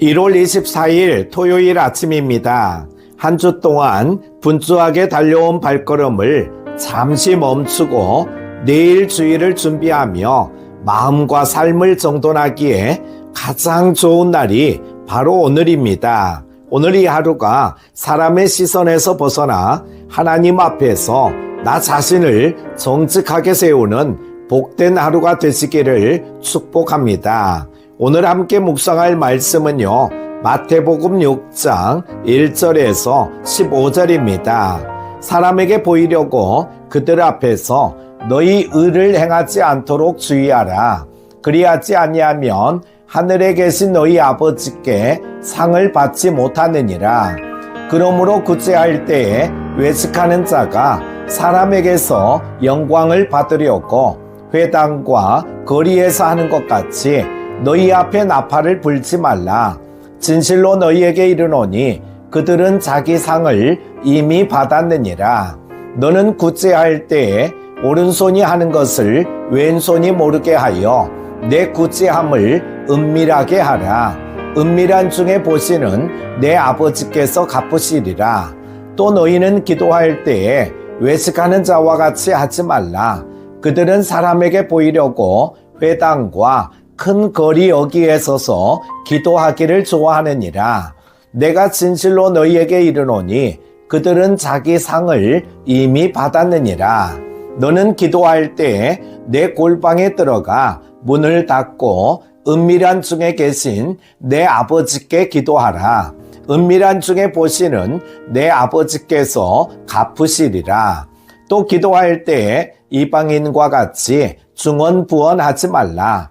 1월 24일 토요일 아침입니다. 한 주 동안 분주하게 달려온 발걸음을 잠시 멈추고 내일 주일을 준비하며 마음과 삶을 정돈하기에 가장 좋은 날이 바로 오늘입니다. 오늘 이 하루가 사람의 시선에서 벗어나 하나님 앞에서 나 자신을 정직하게 세우는 복된 하루가 되시기를 축복합니다. 오늘 함께 묵상할 말씀은요. 마태복음 6장 1절에서 15절입니다. 사람에게 보이려고 그들 앞에서 너희 의를 행하지 않도록 주의하라. 그리하지 아니하면 하늘에 계신 너희 아버지께 상을 받지 못하느니라. 그러므로 구제할 때에 외식하는 자가 사람에게서 영광을 받으려고 회당과 거리에서 하는 것 같이 너희 앞에 나팔을 불지 말라. 진실로 너희에게 이르노니 그들은 자기 상을 이미 받았느니라. 너는 구제할 때에 오른손이 하는 것을 왼손이 모르게 하여 내 구제함을 은밀하게 하라. 은밀한 중에 보시는 내 아버지께서 갚으시리라. 또 너희는 기도할 때에 외식하는 자와 같이 하지 말라. 그들은 사람에게 보이려고 회당과 큰 거리 여기에 서서 기도하기를 좋아하느니라. 내가 진실로 너희에게 이르노니 그들은 자기 상을 이미 받았느니라. 너는 기도할 때 내 골방에 들어가 문을 닫고 은밀한 중에 계신 내 아버지께 기도하라. 은밀한 중에 보시는 내 아버지께서 갚으시리라. 또 기도할 때 이방인과 같이 중언부언하지 말라.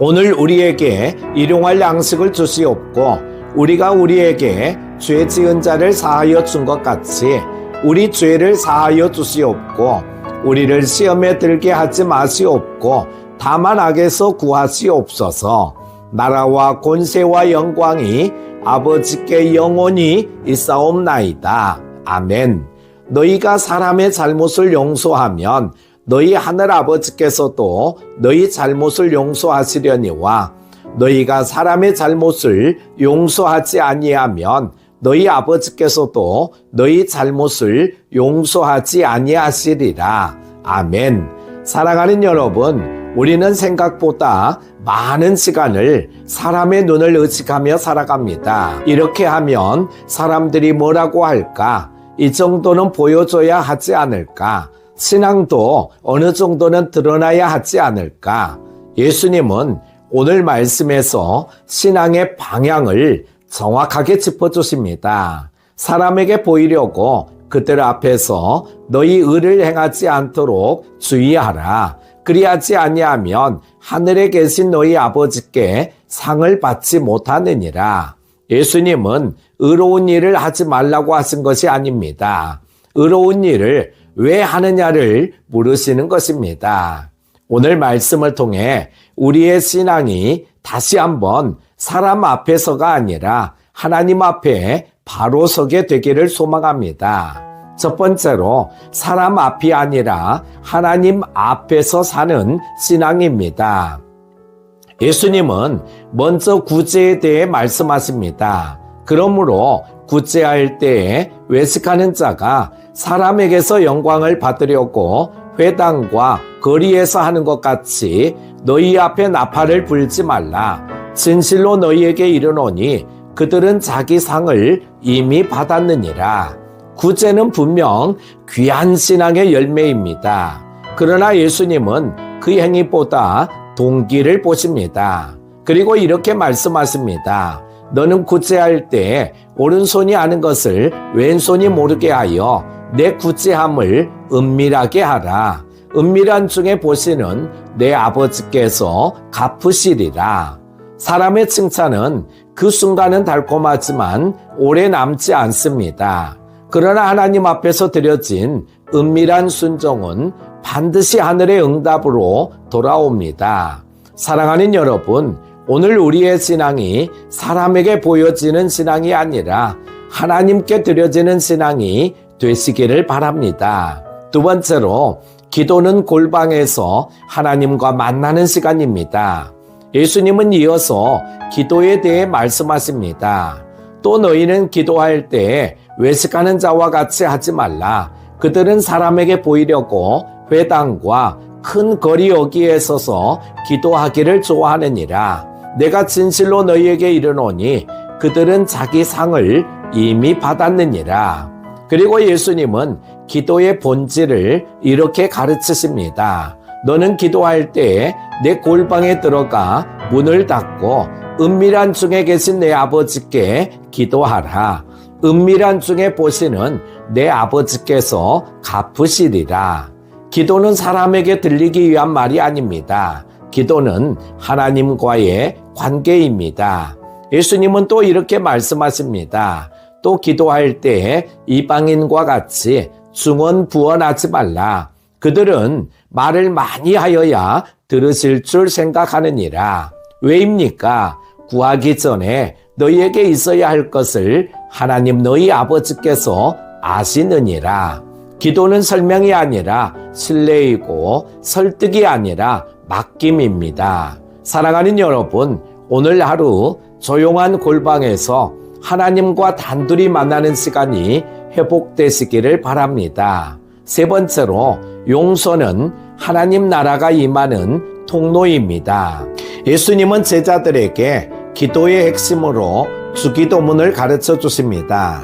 오늘 우리에게 일용할 양식을 주시옵고, 우리가 우리에게 죄 지은 자를 사하여 준 것 같이, 우리 죄를 사하여 주시옵고, 우리를 시험에 들게 하지 마시옵고, 다만 악에서 구하시옵소서. 나라와 권세와 영광이 아버지께 영원히 있사옵나이다. 아멘. 너희가 사람의 잘못을 용서하면 너희 하늘 아버지께서도 너희 잘못을 용서하시려니와 너희가 사람의 잘못을 용서하지 아니하면 너희 아버지께서도 너희 잘못을 용서하지 아니하시리라. 아멘. 사랑하는 여러분, 우리는 생각보다 많은 시간을 사람의 눈을 의식하며 살아갑니다. 이렇게 하면 사람들이 뭐라고 할까? 이 정도는 보여줘야 하지 않을까? 신앙도 어느 정도는 드러나야 하지 않을까? 예수님은 오늘 말씀에서 신앙의 방향을 정확하게 짚어주십니다. 사람에게 보이려고 그들 앞에서 너희 의를 행하지 않도록 주의하라. 그리하지 아니하면 하늘에 계신 너희 아버지께 상을 받지 못하느니라. 예수님은 의로운 일을 하지 말라고 하신 것이 아닙니다. 의로운 일을 왜 하느냐를 물으시는 것입니다. 오늘 말씀을 통해 우리의 신앙이 다시 한번 사람 앞에서가 아니라 하나님 앞에 바로 서게 되기를 소망합니다. 첫 번째로 사람 앞이 아니라 하나님 앞에서 사는 신앙입니다. 예수님은 먼저 구제에 대해 말씀하십니다. 그러므로 구제할 때에 외식하는 자가 사람에게서 영광을 받으려고 회당과 거리에서 하는 것 같이 너희 앞에 나팔을 불지 말라. 진실로 너희에게 이르노니 그들은 자기 상을 이미 받았느니라. 구제는 분명 귀한 신앙의 열매입니다. 그러나 예수님은 그 행위보다 동기를 보십니다. 그리고 이렇게 말씀하십니다. 너는 구제할 때 오른손이 하는 것을 왼손이 모르게 하여 내 구제함을 은밀하게 하라. 은밀한 중에 보시는 내 아버지께서 갚으시리라. 사람의 칭찬은 그 순간은 달콤하지만 오래 남지 않습니다. 그러나 하나님 앞에서 드려진 은밀한 순종은 반드시 하늘의 응답으로 돌아옵니다. 사랑하는 여러분, 오늘 우리의 신앙이 사람에게 보여지는 신앙이 아니라 하나님께 드려지는 신앙이 되시기를 바랍니다. 두 번째로, 기도는 골방에서 하나님과 만나는 시간입니다. 예수님은 이어서 기도에 대해 말씀하십니다. 또 너희는 기도할 때 외식하는 자와 같이 하지 말라. 그들은 사람에게 보이려고 회당과 큰 거리 여기에 서서 기도하기를 좋아하느니라. 내가 진실로 너희에게 이르노니 그들은 자기 상을 이미 받았느니라. 그리고 예수님은 기도의 본질을 이렇게 가르치십니다. 너는 기도할 때내 골방에 들어가 문을 닫고 은밀한 중에 계신 내 아버지께 기도하라. 은밀한 중에 보시는 내 아버지께서 갚으시리라. 기도는 사람에게 들리기 위한 말이 아닙니다. 기도는 하나님과의 관계입니다. 예수님은 또 이렇게 말씀하십니다. 또 기도할 때 이방인과 같이 중언 부언하지 말라. 그들은 말을 많이 하여야 들으실 줄 생각하느니라. 왜입니까? 구하기 전에 너희에게 있어야 할 것을 하나님 너희 아버지께서 아시느니라. 기도는 설명이 아니라 신뢰이고 설득이 아니라 맡김입니다. 사랑하는 여러분, 오늘 하루 조용한 골방에서 하나님과 단둘이 만나는 시간이 회복되시기를 바랍니다. 세 번째로 용서는 하나님 나라가 임하는 통로입니다. 예수님은 제자들에게 기도의 핵심으로 주기도문을 가르쳐 주십니다.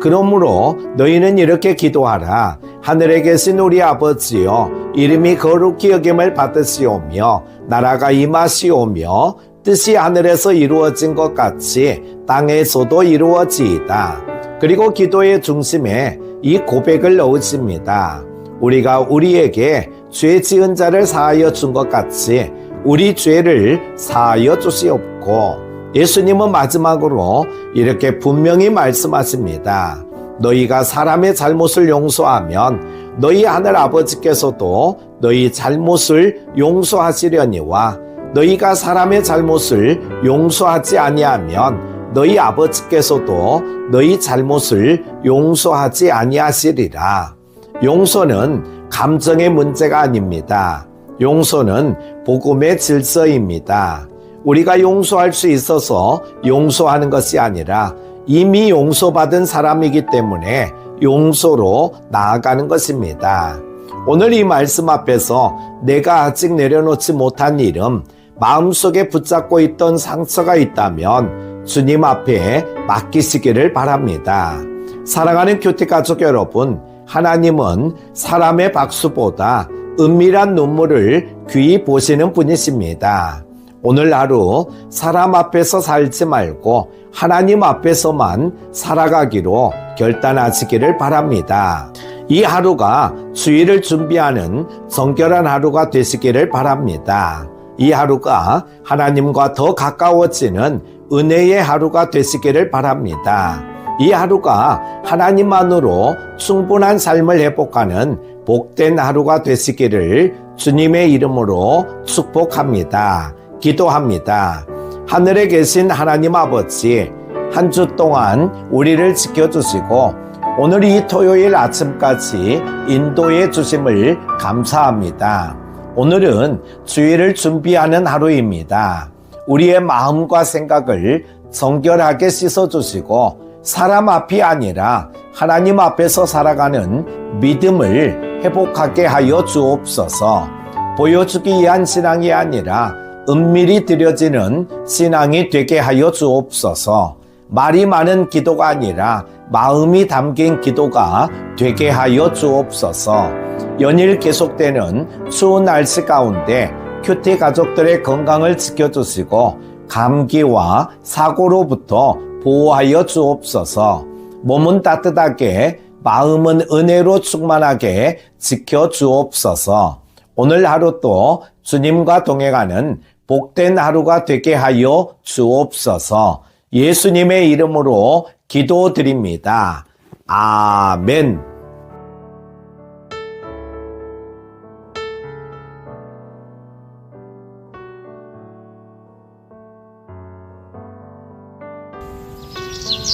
그러므로 너희는 이렇게 기도하라. 하늘에 계신 우리 아버지여, 이름이 거룩히 여김을 받으시오며, 나라가 임하시오며, 뜻이 하늘에서 이루어진 것 같이 땅에서도 이루어지이다. 그리고 기도의 중심에 이 고백을 넣으십니다. 우리가 우리에게 죄 지은 자를 사하여 준 것 같이 우리 죄를 사하여 주시옵고 예수님은 마지막으로 이렇게 분명히 말씀하십니다. 너희가 사람의 잘못을 용서하면 너희 하늘 아버지께서도 너희 잘못을 용서하시려니와 너희가 사람의 잘못을 용서하지 아니하면 너희 아버지께서도 너희 잘못을 용서하지 아니하시리라. 용서는 감정의 문제가 아닙니다. 용서는 복음의 질서입니다. 우리가 용서할 수 있어서 용서하는 것이 아니라 이미 용서받은 사람이기 때문에 용서로 나아가는 것입니다. 오늘 이 말씀 앞에서 내가 아직 내려놓지 못한 일은 마음속에 붙잡고 있던 상처가 있다면 주님 앞에 맡기시기를 바랍니다. 사랑하는 교태 가족 여러분, 하나님은 사람의 박수보다 은밀한 눈물을 귀히 보시는 분이십니다. 오늘 하루 사람 앞에서 살지 말고 하나님 앞에서만 살아가기로 결단하시기를 바랍니다. 이 하루가 주일을 준비하는 정결한 하루가 되시기를 바랍니다. 이 하루가 하나님과 더 가까워지는 은혜의 하루가 되시기를 바랍니다. 이 하루가 하나님만으로 충분한 삶을 회복하는 복된 하루가 되시기를 주님의 이름으로 축복합니다. 기도합니다. 하늘에 계신 하나님 아버지, 한 주 동안 우리를 지켜주시고 오늘 이 토요일 아침까지 인도해 주심을 감사합니다. 오늘은 주일을 준비하는 하루입니다. 우리의 마음과 생각을 정결하게 씻어주시고 사람 앞이 아니라 하나님 앞에서 살아가는 믿음을 회복하게 하여 주옵소서 보여주기 위한 신앙이 아니라 은밀히 드려지는 신앙이 되게 하여 주옵소서 말이 많은 기도가 아니라 마음이 담긴 기도가 되게 하여 주옵소서. 연일 계속되는 추운 날씨 가운데 큐티 가족들의 건강을 지켜주시고 감기와 사고로부터 보호하여 주옵소서. 몸은 따뜻하게 마음은 은혜로 충만하게 지켜 주옵소서. 오늘 하루 또 주님과 동행하는 복된 하루가 되게 하여 주옵소서 예수님의 이름으로 기도드립니다. 아멘.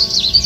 Música